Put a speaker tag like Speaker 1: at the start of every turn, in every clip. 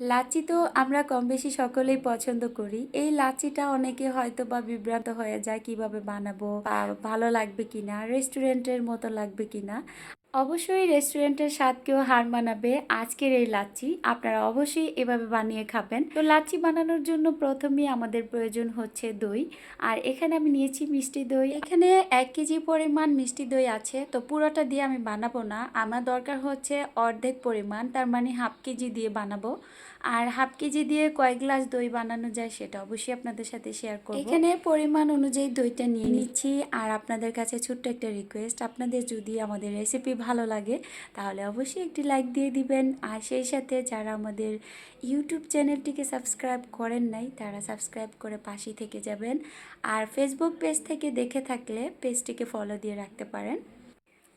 Speaker 1: লাচি তো আমরা কম বেশি সকলেই পছন্দ করি। এই লাচিটা অনেকে হয়তো বা বিভ্রান্ত হয়ে যায়, কীভাবে বানাবো, বা ভালো লাগবে কিনা রেস্টুরেন্টের মতো লাগবে কিনা। অবশ্যই রেস্টুরেন্টের স্বাদকেও হার মানাবে। আজকের এই লাচ্ছি আপনারা অবশ্যই এভাবে বানিয়ে খাবেন। তো লাচ্ছি বানানোর জন্য প্রথমেই আমাদের প্রয়োজন হচ্ছে দই। আর এখানে আমি নিয়েছি মিষ্টি দই। এখানে এক কেজি পরিমাণ মিষ্টি দই আছে। তো পুরোটা দিয়ে আমি বানাবো না। আমার দরকার হচ্ছে অর্ধেক পরিমাণ, তার মানে হাফ কেজি দিয়ে বানাবো। আর হাফ কেজি দিয়ে কয়েক গ্লাস দই বানানো যায়, সেটা অবশ্যই আপনাদের সাথে শেয়ার করব। এখানে পরিমাণ অনুযায়ী দইটা নিয়ে নিচ্ছি। আর আপনাদের কাছে ছোট্ট একটা রিকোয়েস্ট আপনাদের যদি আমাদের রেসিপি ভালো লাগে, তাহলে অবশ্যই একটি লাইক দিয়ে দিবেন। আর সেই সাথে যারা আমাদের ইউটিউব চ্যানেলটিকে সাবস্ক্রাইব করেন নাই, তারা সাবস্ক্রাইব করে পাশেই থেকে যাবেন। আর ফেসবুক পেজ থেকে দেখে থাকলে পেজটিকে ফলো দিয়ে রাখতে পারেন।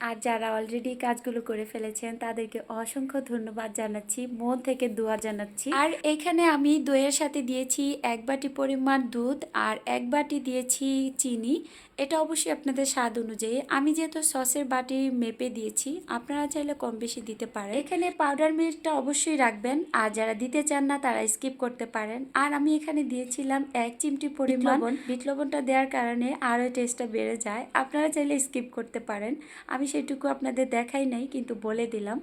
Speaker 1: আর যারা অলরেডি কাজগুলো করে ফেলেছেন তাদেরকে অসংখ্য ধন্যবাদ জানাচ্ছি। মন থেকে দোয়া জানাচ্ছি। আর এখানে আমি দইয়ের সাথে দিয়েছি এক বাটি পরিমাণ দুধ আর এক বাটি দিয়েছি চিনি। এটা অবশ্যই আপনাদের স্বাদ অনুযায়ী। আমি যেহেতু সসের বাটি মেপে দিয়েছি আপনারা চাইলে কম বেশি দিতে পারেন। এখানে পাউডার মিল্কটা অবশ্যই রাখবেন। আর যারা দিতে চান না তারা স্কিপ করতে পারেন। আর আমি এখানে দিয়েছিলাম এক চিমটি পরিমাণ বিট লবণটা দেওয়ার কারণে আরও টেস্টটা বেড়ে যায়। আপনারা চাইলে স্কিপ করতে পারেন। আমি সেটুকু আপনাদের দেখাই নাই, কিন্তু বলে দিলাম।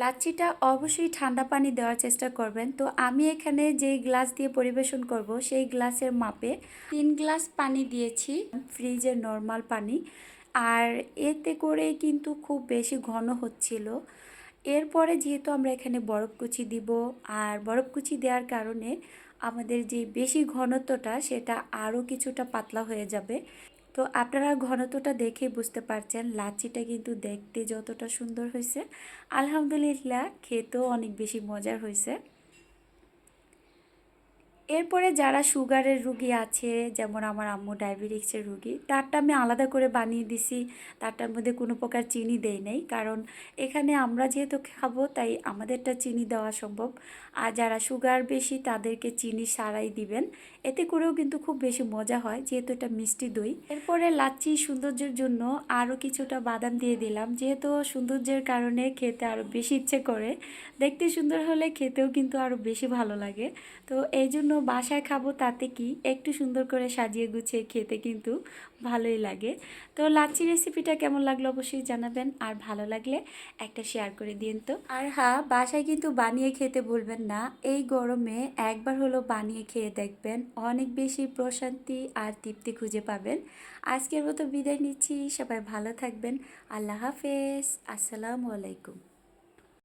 Speaker 1: লাচ্ছিটা অবশ্যই ঠান্ডা পানি দেওয়ার চেষ্টা করবেন। তো আমি এখানে যেই গ্লাস দিয়ে পরিবেশন করব, সেই গ্লাসের মাপে তিন গ্লাস পানি দিয়েছি, ফ্রিজের নর্মাল পানি। আর এতে করে কিন্তু খুব বেশি ঘন হচ্ছিল। এরপরে যেহেতু আমরা এখানে বরফ কুচি দিব, আর বরফ কুচি দেওয়ার কারণে আমাদের যে বেশি ঘনত্বটা, সেটা আরও কিছুটা পাতলা হয়ে যাবে। তো আপনারা ঘনত্বটা দেখে বুঝতে পারছেন। লাচিটা কিন্তু দেখতে যতটা সুন্দর হয়েছে। আলহামদুলিল্লাহ, খেতেও অনেক বেশি মজার হয়েছে। এরপরে যারা সুগারের রুগী আছে, যেমন আমার আম্মু ডায়াবেটিক্সের রুগী, তারটা আমি আলাদা করে বানিয়ে দিছি। তারটার মধ্যে কোনো প্রকার চিনি দেই নাই। কারণ এখানে আমরা যেহেতু খাব, তাই আমাদেরটা চিনি দেওয়া সম্ভব। আর যারা সুগার বেশি, তাদেরকে চিনি সারাই দিবেন। এতে করেও কিন্তু খুব বেশি মজা হয়, যেহেতু এটা মিষ্টি দই। এরপরে লাচ্ছি সৌন্দর্যের জন্য আরও কিছুটা বাদাম দিয়ে দিলাম। যেহেতু সৌন্দর্যের কারণে খেতে আরও বেশি ইচ্ছে করে, দেখতে সুন্দর হলে খেতেও কিন্তু আরও বেশি ভালো লাগে। তো এই জন্য বাসায় খাব তাতে কি? একটু সুন্দর করে সাজিয়ে গুছিয়ে খেতে কিন্তু ভালোই লাগে। তো লাচ্ছি রেসিপিটা কেমন লাগল অবশ্যই জানাবেন। আর ভালো লাগলে একটা শেয়ার করে দিন তো। আর হ্যাঁ বাসায় কিন্তু বানিয়ে খেতে বলবেন না। এই গরমে একবার হলো বানিয়ে খেয়ে দেখবেন। অনেক বেশি প্রশান্তি আর তৃপ্তি খুঁজে পাবেন। আজকের মতো বিদায় নিচ্ছি। সবাই ভালো থাকবেন। আল্লাহ হাফেজ। আসসালামু আলাইকুম।